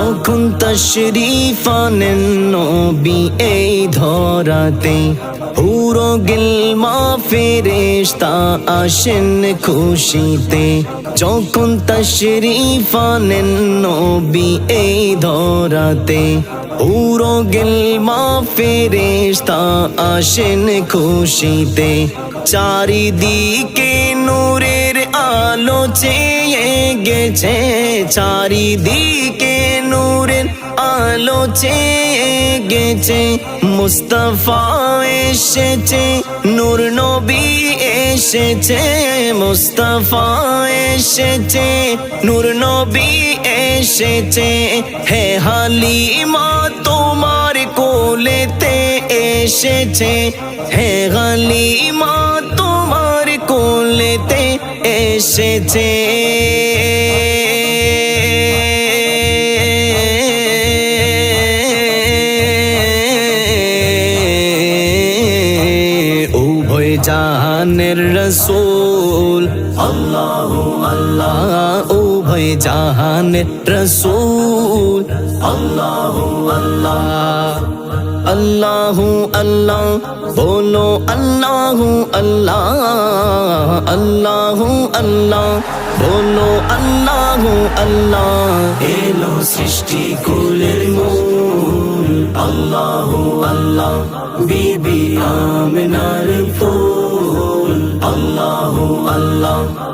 যখন তশরিফ আনেন নবী এই ধরাতে। পুরো গিলমা ফেরেশতা আসেন খুশিতে। যখন তশরিফ আনেন নবী এই ধরাতে। পুরো গিলমা ফেরেশতা আসেন খুশিতে। চারিদিকে নূরের আলো চেয়ে গেছে চারিদিকে নূরের আলো চেয়ে গেছে মুস্তফা এসেছে, নূর নবী এসেছে, মুস্তফা এসেছে, নূর নবী এসেছে। হে হালিমা, তোমার কোলেতে এসেছে। হে হালিমা, তোমার কোলেতে এসেছে। উভয় জাহানের রসুল। আল্লাহ আল্লাহ। উভয় জাহানের রসুল। আল্লাহ আল্লাহ। আল্লাহ আল্লাহ। বলো আল্লাহ আল্লাহ। আল্লাহ আল্লাহ। বলো আল্লাহ আল্লাহ। এলো সৃষ্টি কুলের মূল। আল্লাহ আল্লাহ। বিবি আমিনার ফুল আল্লাহ আল্লাহ